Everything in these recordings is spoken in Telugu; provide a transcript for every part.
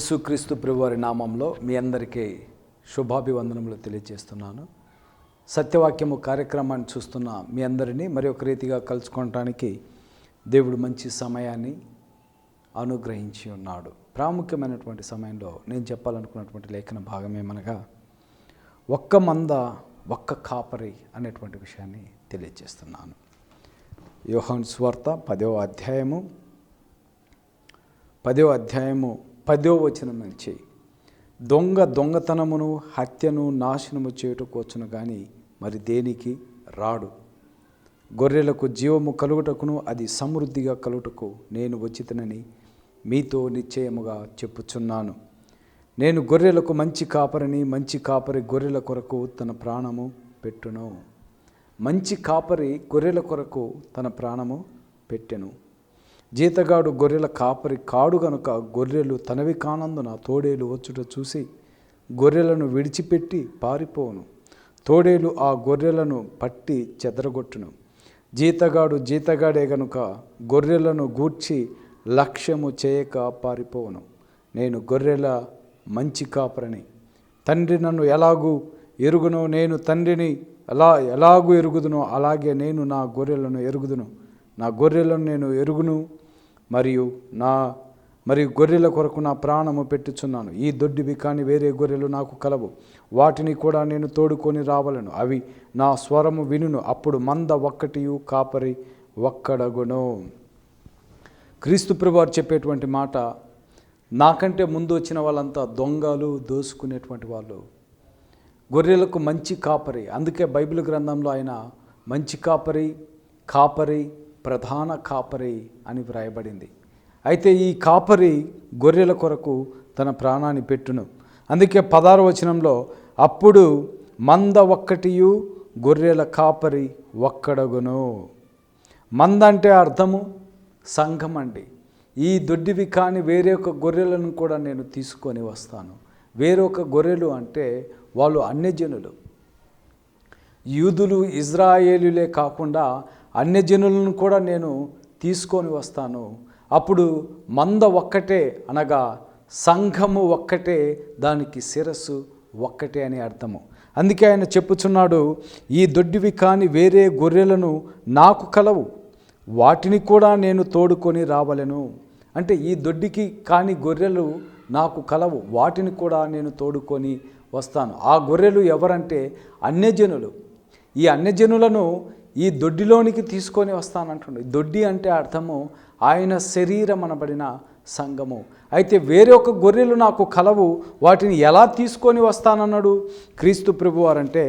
యేసుక్రీస్తు ప్రభువారి నామంలో మీ అందరికీ శుభాభివందనములు తెలియజేస్తున్నాను. సత్యవాక్యము కార్యక్రమాన్ని చూస్తున్న మీ అందరినీ మరి ఒక రీతిగా కలుసుకోవటానికి దేవుడు మంచి సమయాన్ని అనుగ్రహించి ఉన్నాడు. ప్రాముఖ్యమైనటువంటి సమయంలో నేను చెప్పాలనుకున్నటువంటి లేఖన భాగం ఏమనగా ఒక్క మంద ఒక్క కాపరి అనేటువంటి విషయాన్ని తెలియజేస్తున్నాను. యోహాన్ స్వార్త పదో అధ్యాయము పదో అధ్యాయము పదో వచనం నుంచి దొంగ దొంగతనమును హత్యను నాశనము చేయుటకొచ్చును కానీ మరి దేనికి? రాడు. గొర్రెలకు జీవము కలుగుటకును అది సమృద్ధిగా కలుగుటకు నేను వచ్చితనని మీతో నిశ్చయముగా చెప్పుచున్నాను. నేను గొర్రెలకు మంచి కాపరిని మంచి కాపరి గొర్రెల కొరకు తన ప్రాణము పెట్టును. మంచి కాపరి గొర్రెల కొరకు తన ప్రాణము పెట్టెను. జీతగాడు గొర్రెల కాపరి కాడు గనుక గొర్రెలు తనవి కానందున తోడేలు వచ్చుట చూసి గొర్రెలను విడిచిపెట్టి పారిపోవును. తోడేలు ఆ గొర్రెలను పట్టి చెదరగొట్టును. జీతగాడు జీతగాడే గనుక గొర్రెలను గూడ్చి లక్ష్యము చేయక పారిపోవును. నేను గొర్రెల మంచి కాపరని. తండ్రి నన్ను ఎలాగూ ఎరుగునో? నేను తండ్రిని ఎలా ఎలాగూ ఎరుగుదునో అలాగే నేను నా గొర్రెలను ఎరుగుదును. నా గొర్రెలను నేను ఎరుగును. మరియు నా మరియు గొర్రెల కొరకు నా ప్రాణము పెట్టుచున్నాను. ఈ దొడ్డివి కానీ వేరే గొర్రెలు నాకు కలవు. వాటిని కూడా నేను తోడుకొని రావలను. అవి నా స్వరము వినును. అప్పుడు మంద ఒక్కటియు కాపరి ఒక్కడగును. క్రీస్తు ప్రభువారు చెప్పేటువంటి మాట నాకంటే ముందు వచ్చిన వాళ్ళంతా దొంగలు దోసుకునేటువంటి వాళ్ళు. గొర్రెలకు మంచి కాపరి. అందుకే బైబిల్ గ్రంథంలో ఆయన మంచి కాపరి కాపరి ప్రధాన కాపరి అని వ్రాయబడింది. అయితే ఈ కాపరి గొర్రెల కొరకు తన ప్రాణాన్ని పెట్టును. అందుకే పదార వచనంలో అప్పుడు మంద ఒక్కటియు గొర్రెల కాపరి ఒక్కడగును. మంద అంటే అర్థము సంఘం అండి. ఈ దొడ్డివి కాని వేరే ఒక గొర్రెలను కూడా నేను తీసుకొని వస్తాను. వేరొక గొర్రెలు అంటే వాళ్ళు అన్యజనులు. యూదులు ఇజ్రాయేలులే కాకుండా అన్యజనులను కూడా నేను తీసుకొని వస్తాను. అప్పుడు మంద ఒక్కటే అనగా సంఘము ఒక్కటే దానికి శిరస్సు ఒక్కటే అని అర్థము. అందుకే ఆయన చెప్పుచున్నాడు ఈ దొడ్డివి కాని వేరే గొర్రెలను నాకు కలవు. వాటిని కూడా నేను తోడుకొని రావలను. అంటే ఈ దొడ్డికి కాని గొర్రెలు నాకు కలవు వాటిని కూడా నేను తోడుకొని వస్తాను. ఆ గొర్రెలు ఎవరంటే అన్యజనులు. ఈ అన్యజనులను ఈ దొడ్డిలోనికి తీసుకొని వస్తానంటుండు. దొడ్డి అంటే అర్థము ఆయన శరీరం అనబడిన సంఘము. అయితే వేరే ఒక గొర్రెలు నాకు కలవు వాటిని ఎలా తీసుకొని వస్తానన్నాడు? క్రీస్తు ప్రభువారంటే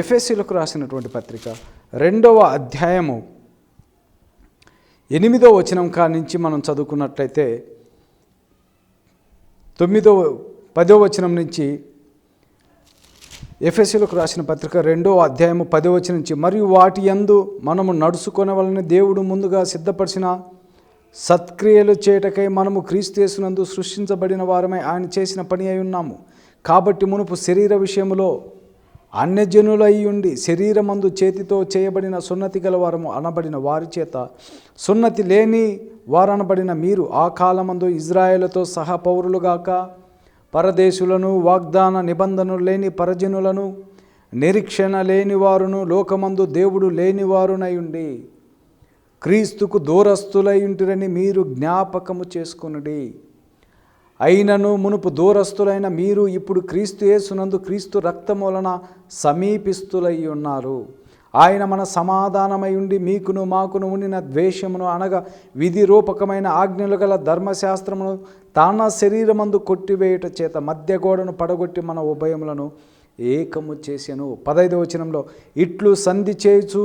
ఎఫ్ఎస్సీలకు రాసినటువంటి పత్రిక రెండవ అధ్యాయము. ఎనిమిదో వచనం కానించి మనం చదువుకున్నట్లయితే తొమ్మిదో పదో వచనం నుంచి ఎఫ్ఎస్సీలకు రాసిన పత్రిక రెండో అధ్యాయము పదో నుంచి మరియు వాటి యందు మనము నడుచుకొనవలని దేవుడు ముందుగా సిద్ధపరిచిన సత్క్రియలు చేయటకై మనము క్రీస్తునందు సృష్టించబడిన వారమై ఆయన చేసిన పని అయి ఉన్నాము. కాబట్టి మునుపు శరీర విషయములో అన్యజనులై ఉండి శరీరమందు చేతితో చేయబడిన సున్నతి గల వారము అనబడిన వారి చేత సున్నతి లేని వారనబడిన మీరు ఆ కాలమందు ఇజ్రాయేలుతో సహా పౌరులుగాక పరదేశులను వాగ్దాన నిబంధనలు లేని పరజనులను నిరీక్షణ లేని వారును లోకమందు దేవుడు లేనివారునై ఉండి క్రీస్తుకు దూరస్తులైంటిరని మీరు జ్ఞాపకము చేసుకునుడి. అయినను మునుపు దూరస్తులైన మీరు ఇప్పుడు క్రీస్తు యేసునందు క్రీస్తు రక్తం వలన సమీపిస్తులై ఉన్నారు. ఆయన మన సమాధానమై ఉండి మీకును మాకును ఉండిన ద్వేషమును అనగా విధి రూపకమైన ఆజ్ఞలు గల ధర్మశాస్త్రమును తాన శరీరమందు కొట్టివేయుట చేత మధ్య గోడను పడగొట్టి మన ఉభయములను ఏకము చేసెను పదైదు వచనంలో ఇట్లు సంధి చేయుచు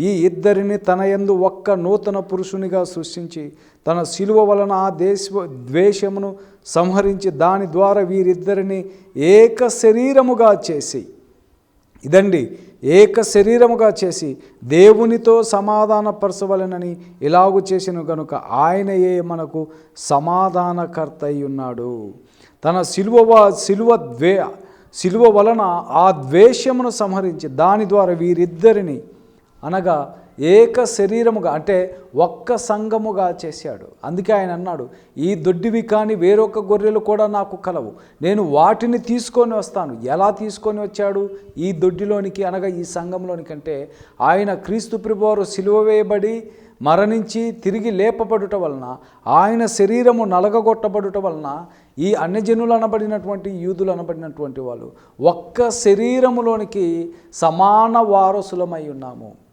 ఈ ఇద్దరిని తన యందు ఒక్క నూతన పురుషునిగా సృష్టించి తన శిలువ వలన ఆ దేశ ద్వేషమును సంహరించి దాని ద్వారా వీరిద్దరిని ఏక శరీరముగా చేసి ఇదండి ఏక శరీరముగా చేసి దేవునితో సమాధానపరచవలనని ఇలాగు చేసిన గనుక ఆయనయే మనకు సమాధానకర్త అయి ఉన్నాడు తన సిలువ సిలువ ద్వే సిలువ వలన ఆ ద్వేషమును సంహరించి దాని ద్వారా వీరిద్దరిని అనగా ఏక శరీరముగా అంటే ఒక్క సంఘముగా చేశాడు. అందుకే ఆయన అన్నాడు ఈ దొడ్డివి కానీ వేరొక గొర్రెలు కూడా నాకు కలవు. నేను వాటిని తీసుకొని వస్తాను. ఎలా తీసుకొని వచ్చాడు? ఈ దొడ్డిలోనికి అనగా ఈ సంఘంలోనికి అంటే ఆయన క్రీస్తు ప్రభువారు సిలువ వేయబడి మరణించి తిరిగి లేపబడుట వలన ఆయన శరీరము నలగగొట్టబడుట వలన ఈ అన్యజనులు అనబడినటువంటి యూదులు అనబడినటువంటి వాళ్ళు ఒక్క శరీరములోనికి సమాన వారసులమై ఉన్నాము.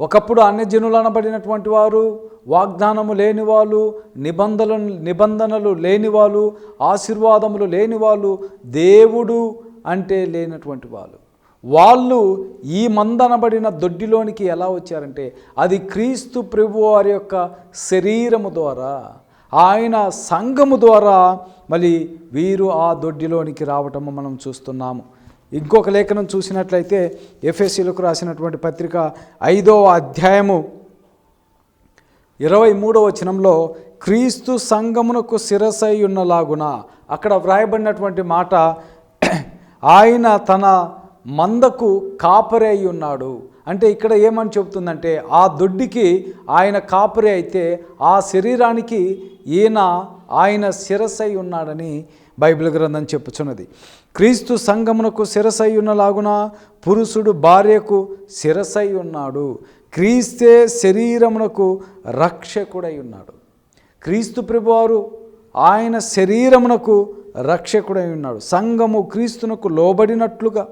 ఒకప్పుడు అన్యజనులు అనబడినటువంటి వారు వాగ్దానము లేని వాళ్ళు నిబంధనలు నిబంధనలు లేని వాళ్ళు ఆశీర్వాదములు లేని వాళ్ళు దేవుడు అంటే లేనటువంటి వాళ్ళు. వాళ్ళు ఈ మందనబడిన దొడ్డిలోనికి ఎలా వచ్చారంటే అది క్రీస్తు ప్రభు వారి యొక్క శరీరము ద్వారా ఆయన సంఘము ద్వారా మళ్ళీ వీరు ఆ దొడ్డిలోనికి రావటము మనం చూస్తున్నాము. ఇంకొక లేఖనం చూసినట్లయితే ఎఫ్ఎస్సీలకు రాసినటువంటి పత్రిక ఐదవ అధ్యాయము ఇరవై మూడవ వచనంలో క్రీస్తు సంగమునకు శిరసై ఉన్నలాగున అక్కడ వ్రాయబడినటువంటి మాట ఆయన తన మందకు కాపరి అయి ఉన్నాడు అంటే ఇక్కడ ఏమని చెబుతుందంటే ఆ దొడ్డికి ఆయన కాపరి అయితే ఆ శరీరానికి ఈయన ఆయన శిరసై ఉన్నాడని బైబిల్ గ్రంథం చెప్పుచున్నది. క్రీస్తు సంగమునకు శిరసై ఉన్నలాగున పురుషుడు భార్యకు శిరసై ఉన్నాడు క్రీస్తే శరీరమునకు రక్షకుడై ఉన్నాడు క్రీస్తు ప్రభువారు ఆయన శరీరమునకు రక్షకుడై ఉన్నాడు సంఘము క్రీస్తునకు లోబడినట్లుగా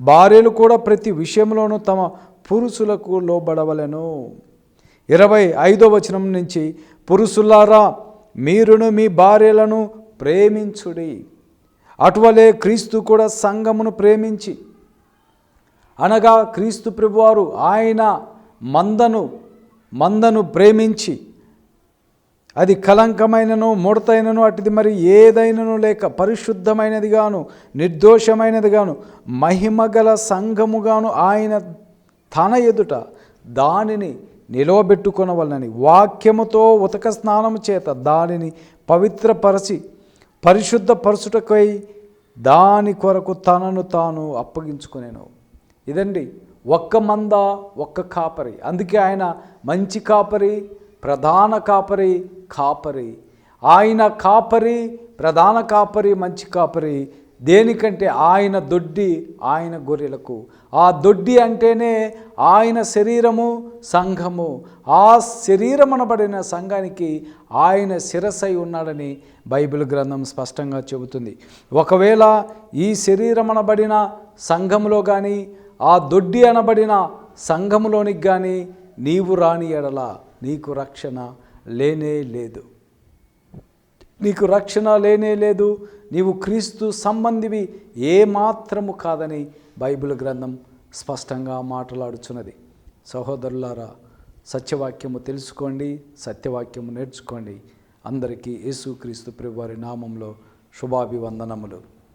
భార్యలు కూడా ప్రతి విషయంలోనూ తమ పురుషులకు లోబడవలెను. ఇరవై ఐదో వచనం నుంచి పురుషులారా మీరును మీ భార్యలను ప్రేమించుడి. అటువలే క్రీస్తు కూడా సంఘమును ప్రేమించి. అనగా క్రీస్తు ప్రభువారు ఆయన మందను మందను ప్రేమించి. అది కలంకమైనను ముడతైనను అటుది మరి ఏదైనను లేక పరిశుద్ధమైనదిగాను నిర్దోషమైనదిగాను మహిమగల సంఘముగాను ఆయన తన ఎదుట దానిని నిలవబెట్టుకొనవలనని వాక్యముతో ఉతక స్నానము చేత దానిని పవిత్రపరచి పరిశుద్ధపరచుటకై దాని కొరకు తనను తాను అప్పగించుకునేను. ఇదండి ఒక్క మంద ఒక్క కాపరి. అందుకే ఆయన మంచి కాపరి ప్రధాన కాపరి కాపరి. ఆయన కాపరి ప్రధాన కాపరి మంచి కాపరి దేనికంటే ఆయన దొడ్డి ఆయన గొర్రెలకు. ఆ దొడ్డి అంటేనే ఆయన శరీరము సంఘము. ఆ శరీరమనబడిన సంఘానికి ఆయన శిరసై ఉన్నాడని బైబిల్ గ్రంథం స్పష్టంగా చెబుతుంది. ఒకవేళ ఈ శరీరమనబడిన సంఘములో కానీ ఆ దొడ్డి అనబడిన సంఘములోనికి కానీ నీవు రాని ఎడల నీకు రక్షణ లేనే లేదు. నీకు రక్షణ లేనే లేదు నీవు క్రీస్తు సంబంధివి ఏమాత్రము కాదని బైబిల్ గ్రంథం స్పష్టంగా మాట్లాడుచున్నది. సహోదరులారా సత్యవాక్యము తెలుసుకోండి సత్యవాక్యము నేర్చుకోండి. అందరికీ యేసుక్రీస్తు ప్రభువారి నామంలో శుభాభివందనములు.